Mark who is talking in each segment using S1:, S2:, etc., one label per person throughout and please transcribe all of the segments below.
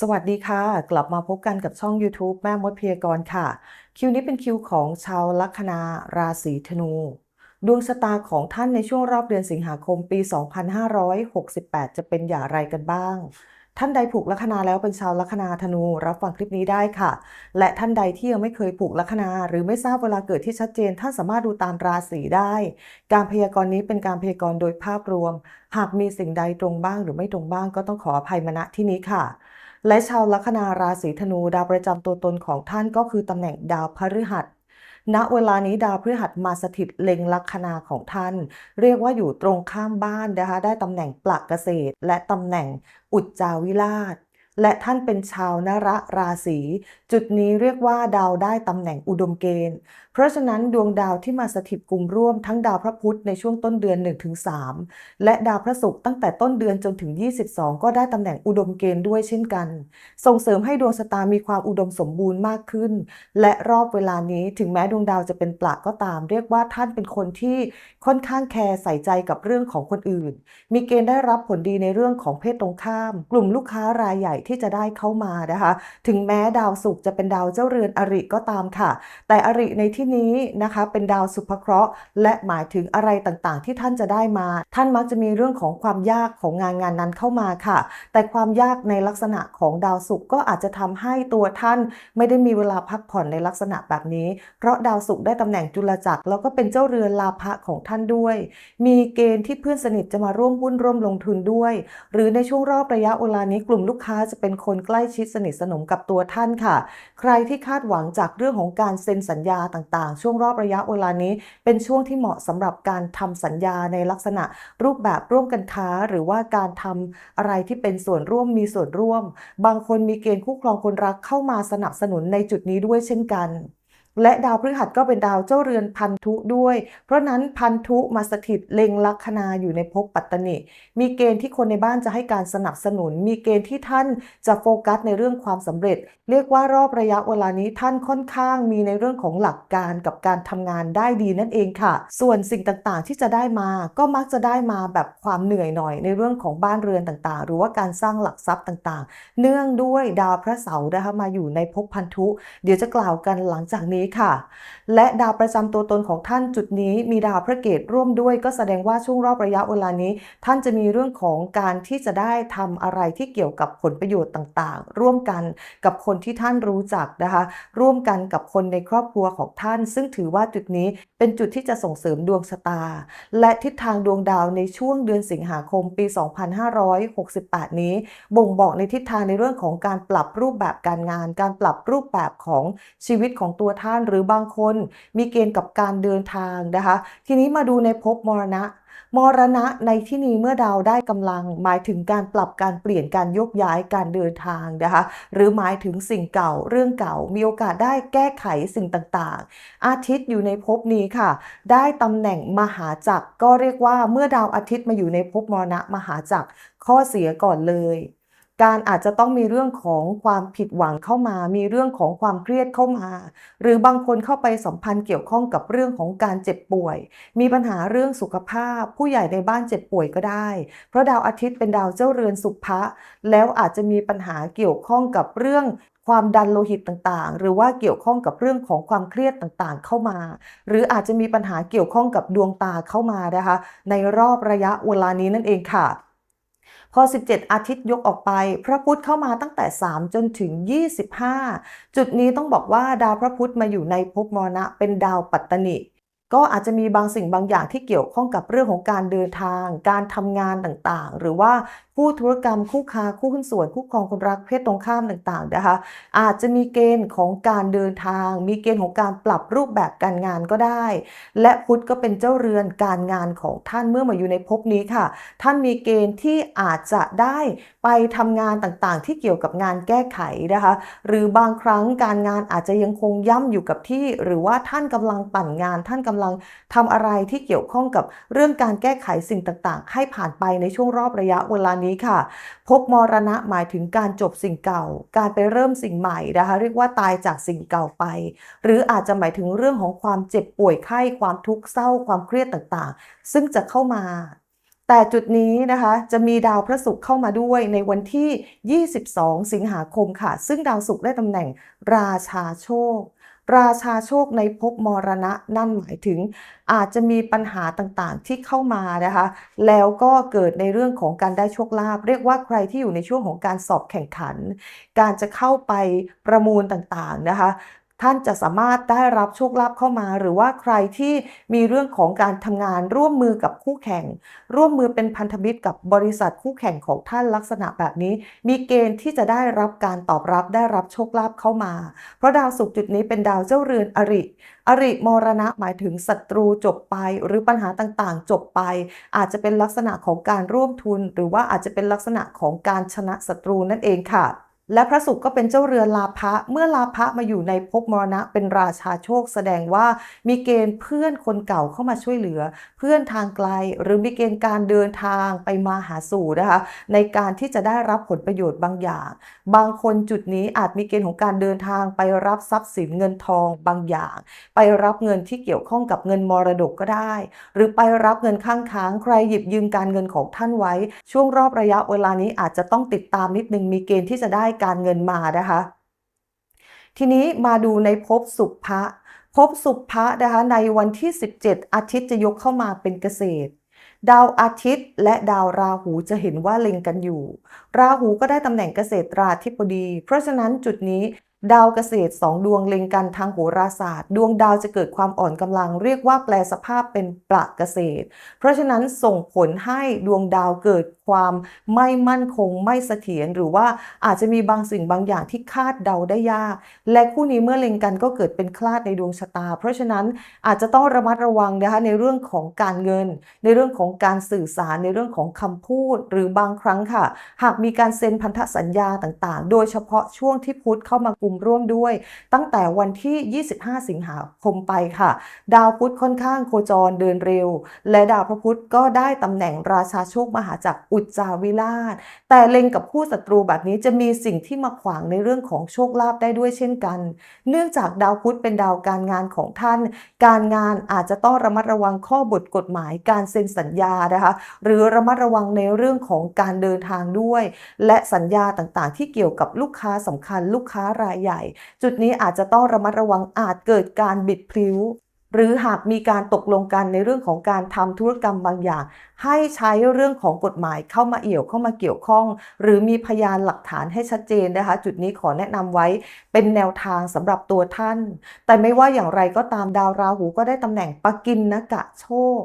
S1: สวัสดีค่ะ กลับมาพบกันกับช่อง YouTube แม่มดพยากร์ค่ะ คิวนี้เป็นคิวของชาวลัคนาราศีธนู ดวงชะตาของท่านในช่วงรอบเดือนสิงหาคมปี 2568 จะเป็นอย่างไรกันบ้าง ท่านใดผูกลัคนาแล้วเป็นชาวลัคนาธนูรับฟังคลิปนี้ได้ค่ะ และท่านใดที่ยังไม่เคยผูกลัคนา หรือไม่ทราบเวลาเกิดที่ชัดเจน ท่านสามารถดูตามราศีได้ การพยากรณ์นี้เป็นการพยากรณ์โดยภาพรวม หากมีสิ่งใดตรงบ้างหรือไม่ตรงบ้างก็ต้องขออภัยมณที่นี้ค่ะ และชาวลัคนาราศีธนู ดาวประจำตัวตนของท่านก็คือตำแหน่งดาวพฤหัสณเวลานี้ดาวพฤหัสมาสถิตเล็งลัคนาของท่าน เรียกว่าอยู่ตรงข้ามบ้านนะคะได้ตำแหน่งปลักเกษตร และตำแหน่งอุจจาวิราช และท่านเป็นชาวนระราศีจุดนี้เรียกว่าดาวได้ตำแหน่งอุดมเกณฑ์ เพราะฉะนั้นดวงดาวที่มาสถิตกลุ่มร่วมทั้งดาวพระพุธในช่วงต้นเดือน 1-3 และดาวพระศุกร์ตั้งแต่ต้นเดือนจนถึง 22 ก็ได้ตำแหน่งอุดมเกณฑ์ด้วยเช่นกัน ส่งเสริมให้ดวงชะตามีความอุดมสมบูรณ์มากขึ้น และรอบเวลานี้ถึงแม้ดวงดาวจะเป็นปลักก็ตาม เรียกว่าท่านเป็นคนที่ค่อนข้างแคร์ใส่ใจกับเรื่องของคนอื่น มีเกณฑ์ได้รับผลดีในเรื่องของเพศตรงข้าม กลุ่มลูกค้ารายใหญ่ที่จะได้เข้ามานะคะ ถึงแม้ดาวศุกร์จะเป็นดาวเจ้าเรือนอริก็ตามค่ะ แต่อริในที่นี้นะคะเป็นดาวสุภเคราะห์ และหมายถึงอะไรต่างๆ ที่ท่านจะได้มา ท่านมักจะมีเรื่องของความยากของงานงานนั้นเข้ามาค่ะ แต่ความยากในลักษณะของดาวศุกร์ก็อาจจะทำให้ตัวท่านไม่ได้มีเวลาพักผ่อนในลักษณะแบบนี้ เพราะดาวศุกร์ได้ตำแหน่งจุลจักรแล้วก็เป็นเจ้าเรือนลาภะของท่านด้วย มีเกณฑ์ที่เพื่อนสนิทจะมาร่วมหุ้นร่วมลงทุนด้วย หรือในช่วงรอบระยะเวลานี้กลุ่มลูกค้าจะเป็นคนใกล้ชิดสนิทสนมกับตัวท่านค่ะ ใครที่คาดหวังจากเรื่องของการเซ็นสัญญาต่างๆ ช่วงรอบระยะเวลานี้ เป็นช่วงที่เหมาะสำหรับการทำสัญญาในลักษณะรูปแบบร่วมกันค้า หรือว่าการทำอะไรที่เป็นส่วนร่วมมีส่วนร่วม บางคนมีเกณฑ์คู่ครองคนรักเข้ามาสนับสนุนในจุดนี้ด้วยเช่นกัน และดาวพฤหัสก็เป็นดาวเจ้าเรือนพันธุด้วย เพราะนั้นพันธุมาสถิตเล็งลัคนาอยู่ในภพปัตตนิมีเกณฑ์ที่คนในบ้านจะให้การสนับสนุน มีเกณฑ์ที่ท่านจะโฟกัสในเรื่องความสำเร็จ เรียกว่ารอบระยะเวลานี้ท่านค่อนข้างมีในเรื่องของหลักการกับการทำงานได้ดีนั่นเองค่ะ ส่วนสิ่งต่างๆที่จะได้มาก็มักจะได้มาแบบความเหนื่อยหน่อย ในเรื่องของบ้านเรือนต่างๆ หรือว่าการสร้างหลักทรัพย์ต่างๆ เนื่องด้วยดาวพระเสาร์นะคะมาอยู่ในภพพันธุ เดี๋ยวจะกล่าวกันหลังจากนี้ค่ะ และดาวประจำตัวตนของท่านจุดนี้มีดาวพระเกตร่วมด้วย ก็แสดงว่าช่วงรอบระยะเวลานี้ ท่านจะมีเรื่องของการที่จะได้ทำอะไรที่เกี่ยวกับผลประโยชน์ต่างๆ ร่วมกันกับคนที่ท่านรู้จักนะคะ ร่วมกันกับคนในครอบครัวของท่าน ซึ่งถือว่าจุดนี้เป็นจุดที่จะส่งเสริมดวงชะตา และทิศทางดวงดาวในช่วงเดือนสิงหาคมปี 2568 นี้ บ่งบอกในทิศทางในเรื่องของการปรับรูปแบบการงาน การปรับรูปแบบของชีวิตของตัวท่านหรือบางคนมีเกณฑ์กับการเดินทางนะคะ ทีนี้มาดูในภพมรณะมรณะในที่นี้เมื่อดาวได้กำลัง หมายถึงการปรับการเปลี่ยนการยกย้ายการเดินทางนะคะ หรือหมายถึงสิ่งเก่าเรื่องเก่า มีโอกาสได้แก้ไขสิ่งต่างๆ อาทิตย์อยู่ในภพนี้ค่ะ ได้ตำแหน่งมหาจักรก็เรียกว่าเมื่อดาวอาทิตย์มาอยู่ในภพมรณะมหาจักรข้อเสียก่อนเลย การอาจจะต้องมีเรื่องของความผิดหวังเข้ามา มีเรื่องของความเครียดเข้ามา หรือบางคนเข้าไปสัมพันธ์เกี่ยวข้องกับเรื่องของการเจ็บป่วย มีปัญหาเรื่องสุขภาพ ผู้ใหญ่ในบ้านเจ็บป่วยก็ได้ เพราะดาวอาทิตย์เป็นดาวเจ้าเรือนสุภะแล้วอาจจะมีปัญหาเกี่ยวข้องกับเรื่องความดันโลหิตต่างๆ หรือว่าเกี่ยวข้องกับเรื่องของความเครียดต่างๆ เข้ามา หรืออาจจะมีปัญหาเกี่ยวข้องกับดวงตาเข้ามานะคะ ในรอบระยะเวลานี้นั่นเองค่ะ พอ 17 อาทิตย์ยกออกไป พระพุธเข้ามาตั้งแต่ 3 จนถึง 25 จุดนี้ต้องบอกว่าดาวพระพุธมาอยู่ในภพมรณะเป็นดาวปัตตนิ ก็อาจจะมีบางสิ่งบางอย่างที่เกี่ยวข้องกับเรื่องของการเดินทาง การทำงานต่างๆ หรือว่าคู่ธุรกรรมคู่ค้าคู่หุ้นส่วนคู่ครองคนรักเพศตรงข้ามต่างๆนะคะ อาจจะมีเกณฑ์ของการเดินทาง มีเกณฑ์ของการปรับรูปแบบการงานก็ได้ และพุธก็เป็นเจ้าเรือนการงานของท่านเมื่อมาอยู่ในภพนี้ค่ะ ท่านมีเกณฑ์ที่อาจจะได้ไปทำงานต่างๆ ที่เกี่ยวกับงานแก้ไขนะคะ หรือบางครั้งการงานอาจจะยังคงย่ำอยู่กับที่ หรือว่าท่านกำลังปั่นงานท่านกำลังทำอะไรที่เกี่ยวข้องกับเรื่องการแก้ไขสิ่งต่างๆ ให้ผ่านไปในช่วงรอบระยะเวลานี้ค่ะ พบมรณะหมายถึงการจบสิ่งเก่า การไปเริ่มสิ่งใหม่นะคะ เรียกว่าตายจากสิ่งเก่าไป หรืออาจจะหมายถึงเรื่องของความเจ็บป่วยไข้ความทุกข์เศร้าความเครียดต่างๆ ซึ่งจะเข้ามาแต่จุดนี้นะคะจะมีดาวพระศุกร์เข้ามาด้วยในวันที่ 22 สิงหาคมค่ะ ซึ่งดาวศุกร์ได้ตำแหน่งราชาโชค ราชาโชคในภพมรณะนั่นหมายถึง อาจจะมีปัญหาต่างๆที่เข้ามานะคะ แล้วก็เกิดในเรื่องของการได้โชคลาภเรียกว่าใครที่อยู่ในช่วงของการสอบแข่งขัน การจะเข้าไปประมูลต่างๆนะคะ ท่านจะสามารถได้รับโชคลาภเข้ามา หรือว่าใครที่มีเรื่องของการทำงานร่วมมือกับคู่แข่ง ร่วมมือเป็นพันธมิตรกับบริษัทคู่แข่งของท่านลักษณะแบบนี้ มีเกณฑ์ที่จะได้รับการตอบรับได้รับโชคลาภเข้ามา เพราะดาวศุกร์จุดนี้เป็นดาวเจ้าเรือนอริ อริมรณะหมายถึงศัตรูจบไป หรือปัญหาต่างๆ จบไป อาจจะเป็นลักษณะของการร่วมทุน หรือว่าอาจจะเป็นลักษณะของการชนะศัตรูนั่นเองค่ะ และพระศุกร์ก็เป็นเจ้าเรือนลาภะ เมื่อลาภะมาอยู่ในภพมรณะเป็นราชาโชค แสดงว่ามีเกณฑ์เพื่อนคนเก่าเข้ามาช่วยเหลือ เพื่อนทางไกล หรือมีเกณฑ์การเดินทางไปมาหาสู่นะคะ ในการที่จะได้รับผลประโยชน์บางอย่าง บางคนจุดนี้อาจมีเกณฑ์ของการเดินทางไปรับทรัพย์สินเงินทองบางอย่าง ไปรับเงินที่เกี่ยวข้องกับเงินมรดกก็ได้ หรือไปรับเงินข้างค้างใครหยิบยืมการเงินของท่านไว้ ช่วงรอบระยะเวลานี้อาจจะต้องติดตามนิดนึงมีเกณฑ์ที่จะได้การเงินมานะคะ ทีนี้มาดูในภพสุภะภพสุภะนะคะในวันที่ 17 อาทิตย์จะยกเข้ามาเป็นเกษตร ดาวอาทิตย์และดาวราหูจะเห็นว่าเล็งกันอยู่ ราหูก็ได้ตำแหน่งเกษตราธิบดี เพราะฉะนั้นจุดนี้ดาวเกษตรสองดวงเล็งกันทางโหราศาสตร์ ดวงดาวจะเกิดความอ่อนกำลัง เรียกว่าแปลสภาพเป็นประเกษตร เพราะฉะนั้นส่งผลให้ดวงดาวเกิด ความไม่มั่นคงไม่เสถียรหรือว่าอาจจะมีบางสิ่งบางอย่างที่คาดเดาได้ยาก และคู่นี้เมื่อเล็งกันก็เกิดเป็นคลาดในดวงชะตา เพราะฉะนั้นอาจจะต้องระมัดระวังนะคะในเรื่องของการเงิน ในเรื่องของการสื่อสารในเรื่องของคำพูด หรือบางครั้งค่ะ หากมีการเซ็นพันธสัญญาต่างๆ โดยเฉพาะช่วงที่พุธเข้ามากลุ่มร่วมด้วย ตั้งแต่วันที่ 25 สิงหาคมไปค่ะ ดาวพุธค่อนข้างโคจรเดินเร็ว และดาวพระพุธก็ได้ตำแหน่งราชาโชคมหาจักรอุจจาวิราช แต่เล็งกับคู่ศัตรูแบบนี้จะมีสิ่งที่มาขวางในเรื่องของโชคลาภได้ด้วยเช่นกัน เนื่องจากดาวพุธเป็นดาวการงานของท่าน การงานอาจจะต้องระมัดระวังข้อบทกฎหมายการเซ็นสัญญานะคะ หรือระมัดระวังในเรื่องของการเดินทางด้วย และสัญญาต่างๆ ที่เกี่ยวกับลูกค้าสำคัญ ลูกค้ารายใหญ่ จุดนี้อาจจะต้องระมัดระวังอาจเกิดการบิดพลิ้ว หรือหากมีการตกลงกันในเรื่องของการทำธุรกรรมบางอย่าง ให้ใช้เรื่องของกฎหมายเข้ามาเอี่ยวเข้ามาเกี่ยวข้อง หรือมีพยานหลักฐานให้ชัดเจนนะคะ จุดนี้ขอแนะนำไว้เป็นแนวทางสำหรับตัวท่าน แต่ไม่ว่าอย่างไรก็ตามดาวราหูก็ได้ตำแหน่งปกินนกะโชค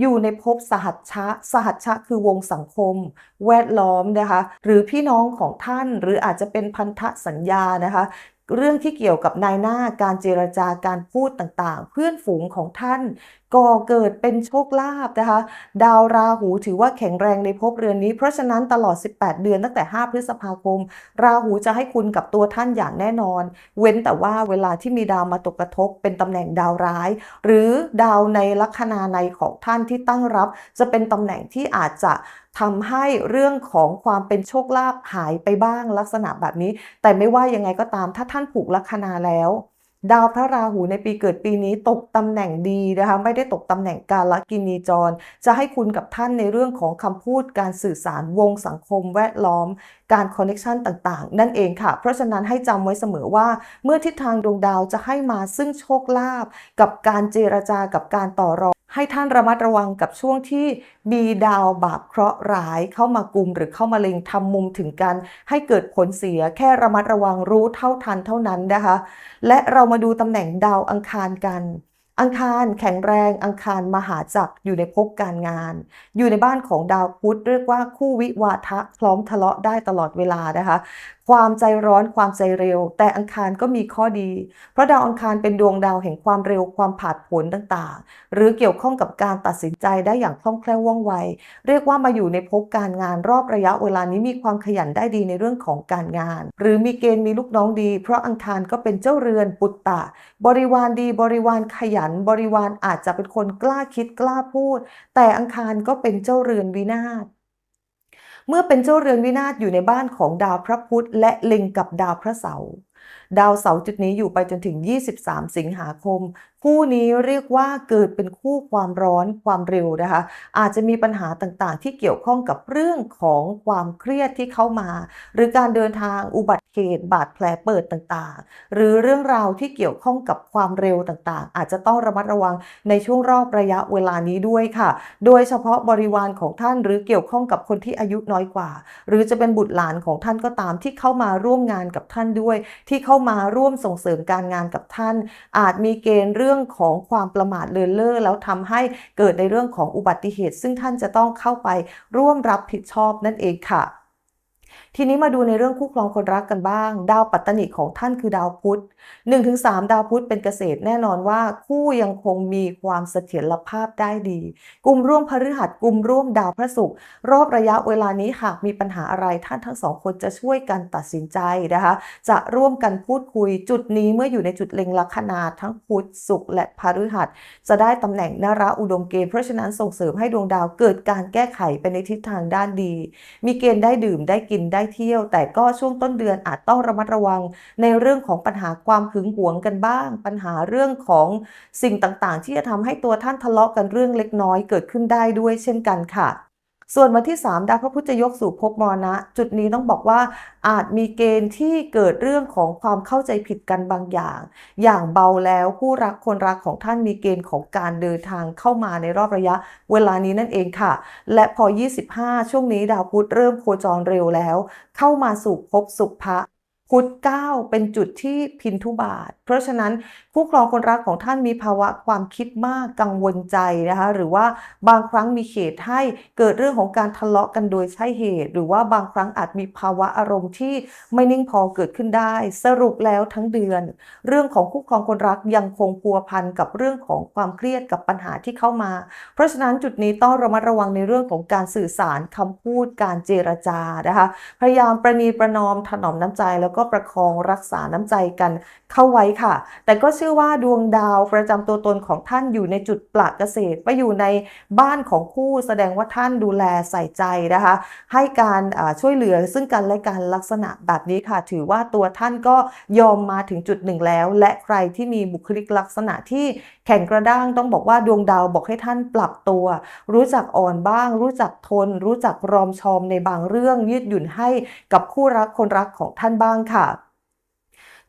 S1: อยู่ในภพสหัชชะ สหัชชะคือวงสังคม แวดล้อมนะคะ หรือพี่น้องของท่านหรืออาจจะเป็นพันธสัญญานะคะ เรื่องที่เกี่ยวกับนายหน้าการเจรจาการพูดต่างๆ เพื่อนฝูงของท่านก่อเกิดเป็นโชคลาภนะคะ ดาวราหูถือว่าแข็งแรงในภพเรือนนี้ เพราะฉะนั้นตลอด 18 เดือนตั้งแต่ 5 พฤษภาคม ราหูจะให้คุณกับตัวท่านอย่างแน่นอน เว้นแต่ว่าเวลาที่มีดาวมาตกกระทบ เป็นตำแหน่งดาวร้าย หรือดาวในลัคนาในของท่านที่ตั้งรับ จะเป็นตำแหน่งที่อาจจะ ทำให้เรื่องของความเป็นโชคลาภหายไปบ้างลักษณะแบบนี้ แต่ไม่ว่ายังไงก็ตามถ้าท่านผูกลัคนาแล้ว ดาวพระราหูในปีเกิดปีนี้ตกตำแหน่งดีนะคะไม่ได้ตกตำแหน่งการละกินีจร จะให้คุณกับท่านในเรื่องของคำพูดการสื่อสารวงสังคมแวดล้อม การคอนเนคชันต่างๆ นั่นเองค่ะ เพราะฉะนั้นให้จำไว้เสมอว่า เมื่อทิศทางดวงดาวจะให้มาซึ่งโชคลาภกับการเจรจากับการต่อรอง ให้ท่านระมัดระวังกับช่วงที่มีดาวบาปเคราะห์ร้ายเข้ามากุมหรือเข้ามาเล็งทำมุมถึงกันให้เกิดผลเสียแค่ระมัดระวังรู้เท่าทันเท่านั้นนะคะ และเรามาดูตำแหน่งดาวอังคารกัน อังคารแข็งแรงอังคารมหาจักรอยู่ในภพการงาน อยู่ในบ้านของดาวพุธเรียกว่าคู่วิวาทะพร้อมทะเลาะได้ตลอดเวลานะคะความใจร้อนความใจเร็ว แต่อังคารก็มีข้อดี เพราะดาวอังคารเป็นดวงดาวแห่งความเร็วความผาดผลต่างๆ หรือเกี่ยวข้องกับการตัดสินใจได้อย่างคล่องแคล่วว่องไว เรียกว่ามาอยู่ในภพการงานรอบระยะเวลานี้มีความขยันได้ดีในเรื่องของการงาน หรือมีเกณฑ์มีลูกน้องดี เพราะอังคารก็เป็นเจ้าเรือนปุตตะ บริวารดีบริวารขยัน บริวารอาจจะเป็นคนกล้าคิดกล้าพูด แต่อังคารก็เป็นเจ้าเรือนวินาศ เมื่อเป็นเจ้าเรือนวินาศอยู่ในบ้านของดาวพระพุธและเล็งกับดาวพระเสาร์ ดาวเสาร์จุดนี้อยู่ไปจนถึง 23 สิงหาคม คู่นี้เรียกว่าเกิดเป็นคู่ความร้อนความเร็วนะคะ อาจจะมีปัญหาต่างๆ ที่เกี่ยวข้องกับเรื่องของความเครียดที่เข้ามา หรือการเดินทางอุบัติเหตุบาดแผลเปิดต่างๆ หรือเรื่องราวที่เกี่ยวข้องกับความเร็วต่างๆ อาจจะต้องระมัดระวังในช่วงรอบระยะเวลานี้ด้วยค่ะ โดยเฉพาะบริวารของท่านหรือเกี่ยวข้องกับคนที่อายุน้อยกว่า หรือจะเป็นบุตรหลานของท่านก็ตามที่เข้ามาร่วมงานกับท่านด้วยที่เข้ามาร่วมส่งเสริมการงานกับท่าน อาจมีเกณฑ์เรื่องของความประมาทเลินเล่อแล้วทำให้เกิดในเรื่องของอุบัติเหตุ ซึ่งท่านจะต้องเข้าไปร่วมรับผิดชอบนั่นเองค่ะ ทีนี้มาดูในเรื่องคู่ครองคนรักกันบ้าง ดาวปัตตนิของท่านคือดาวพุธ1-3 ดาวพุธเป็นเกษตรแน่นอนว่าคู่ยังคงมีความเสถียรภาพได้ดี กลุ่มร่วมพฤหัสกลุ่มร่วมดาวพระศุกร์รอบระยะเวลานี้หากมีปัญหาอะไรท่านทั้งสองคนจะช่วยกันตัดสินใจนะคะ จะร่วมกันพูดคุยจุดนี้เมื่ออยู่ในจุดเล็งลัคนาทั้งพุธศุกร์และพฤหัส จะได้ตำแหน่งนาราอุดมเกณฑ์เพราะฉะนั้นส่งเสริมให้ดวงดาวเกิดการแก้ไขไปในทิศทางด้านดี มีเกณฑ์ได้ดื่มได้กินได้เที่ยว แต่ก็ช่วงต้นเดือนอาจต้องระมัดระวัง ในเรื่องของปัญหาความหึงหวงกันบ้าง ปัญหาเรื่องของสิ่งต่างๆ ที่จะทำให้ตัวท่านทะเลาะกันเรื่องเล็กน้อยเกิดขึ้นได้ด้วยเช่นกันค่ะ ส่วนวันที่ 3 ดาวพระพุธจะยกสู่ภพมรณะ จุดนี้ต้องบอกว่าอาจมีเกณฑ์ที่เกิดเรื่องของความเข้าใจผิดกันบางอย่าง อย่างเบาแล้วผู้รักคนรักของท่านมีเกณฑ์ของการเดินทางเข้ามาในรอบระยะเวลานี้นั่นเองค่ะ และพอ 25 ช่วงนี้ดาวพุธเริ่มโคจรเร็วแล้ว เข้ามาสู่ภพสุภะ พุธ9เป็นจุดที่พินทุบาท เพราะฉะนั้นผู้ครองคนรักของท่านมีภาวะความคิดมากกังวลใจนะคะหรือว่าบางครั้งมีเหตุให้เกิดเรื่องของการทะเลาะกันโดยใช่เหตุ หรือว่าบางครั้งอาจมีภาวะอารมณ์ที่ไม่นิ่งพอเกิดขึ้นได้ สรุปแล้วทั้งเดือน เรื่องของคู่ครองคนรักยังคงพัวพันกับเรื่องของความเครียดกับปัญหาที่เข้ามา เพราะฉะนั้นจุดนี้ต้องระมัดระวังในเรื่องของการสื่อสารคำพูดการเจรจานะคะพยายามประนีประนอมถนอมน้ำใจแล้วก็ประคองรักษาน้ำใจกันเข้าไว้ค่ะ แต่ก็เชื่อว่าดวงดาวประจำตัวตนของท่านอยู่ในจุดปลักเกษตรไปอยู่ในบ้านของคู่แสดงว่าท่านดูแลใส่ใจนะคะ ให้การช่วยเหลือซึ่งกันและกันลักษณะแบบนี้ค่ะ ถือว่าตัวท่านก็ยอมมาถึงจุดหนึ่งแล้ว และใครที่มีบุคลิกลักษณะที่แข็งกระด้างต้องบอกว่าดวงดาวบอกให้ท่านปรับตัว รู้จักอ่อนบ้าง รู้จักทน รู้จักรอมชอมในบางเรื่องยืดหยุ่นให้กับคู่รักคนรักของท่านบ้างค่ะ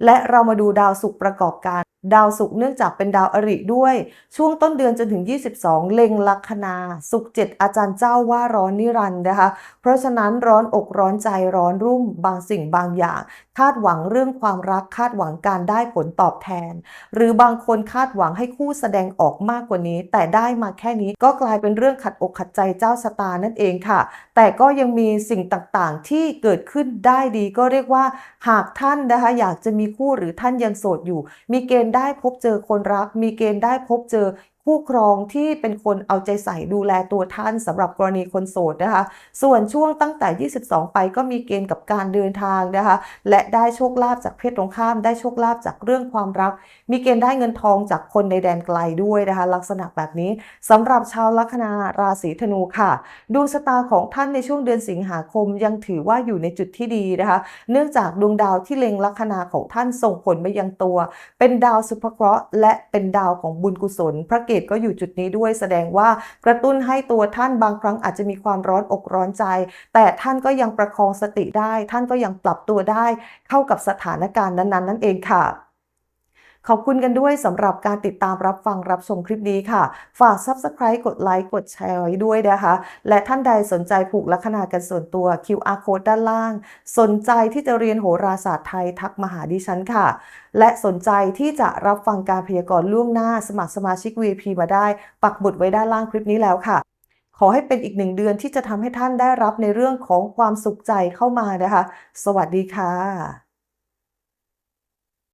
S1: และเรามาดูดาวศุกร์ประกอบการ ดาวศุกร์เนื่องจากเป็นดาวอริด้วย ช่วงต้นเดือนจนถึง 22 เล็งลัคนาศุกร์เจ็ดอาจารย์เจ้าว่าร้อนนิรันดร์นะคะ เพราะฉะนั้นร้อนอกร้อนใจร้อนรุ่มบางสิ่งบางอย่าง คาดหวังเรื่องความรักคาดหวังการได้ผลตอบแทน หรือบางคนคาดหวังให้คู่แสดงออกมากกว่านี้ แต่ได้มาแค่นี้ก็กลายเป็นเรื่องขัดอกขัดใจเจ้าชะตานั่นเองค่ะ แต่ก็ยังมีสิ่งต่างๆ ที่เกิดขึ้นได้ดีก็เรียกว่า หากท่านนะคะอยากจะมีคู่หรือท่านยังโสดอยู่ มีเกณฑ์ได้พบเจอคนรัก มีเกณฑ์ได้พบเจอ คู่ครองที่เป็นคนเอาใจใส่ดูแลตัวท่านสำหรับกรณีคนโสดนะคะ ส่วนช่วงตั้งแต่ 22 ไปก็มีเกณฑ์กับการเดินทางนะคะ และได้โชคลาภจากเพศตรงข้าม ได้โชคลาภจากเรื่องความรัก มีเกณฑ์ได้เงินทองจากคนในแดนไกลด้วยนะคะ ลักษณะแบบนี้สำหรับชาวลัคนาราศีธนูค่ะดวงชะตาของท่านในช่วงเดือนสิงหาคมยังถือว่าอยู่ในจุดที่ดีนะคะ เนื่องจากดวงดาวที่เล็งลัคนาของท่านส่งผลไปยังตัว เป็นดาวสุภเคราะห์และเป็นดาวของบุญกุศลพระเกตก็อยู่จุดนี้ด้วย แสดงว่ากระตุ้นให้ตัวท่านบางครั้งอาจจะมีความร้อนอกร้อนใจ แต่ท่านก็ยังประคองสติได้ ท่านก็ยังปรับตัวได้ เข้ากับสถานการณ์นั้นๆ นั่นเองค่ะ ขอบคุณกันด้วยสำหรับการติดตามรับฟังรับชมคลิปนี้ค่ะ ฝาก Subscribe กดไลค์กดแชร์ไว้ด้วยนะคะ และท่านใดสนใจผูกลัคนากันส่วนตัว QR code ด้านล่าง สนใจที่จะเรียนโหราศาสตร์ไทยทักมาหาดิฉันค่ะ และสนใจที่จะรับฟังการพยากรณ์ล่วงหน้าสมัครสมาชิก VIP มาได้ ปักบุดไว้ด้านล่างคลิปนี้แล้วค่ะขอให้เป็นอีกหนึ่งเดือนที่จะทำให้ท่านได้รับในเรื่องของความสุขใจเข้ามานะคะ สวัสดีค่ะ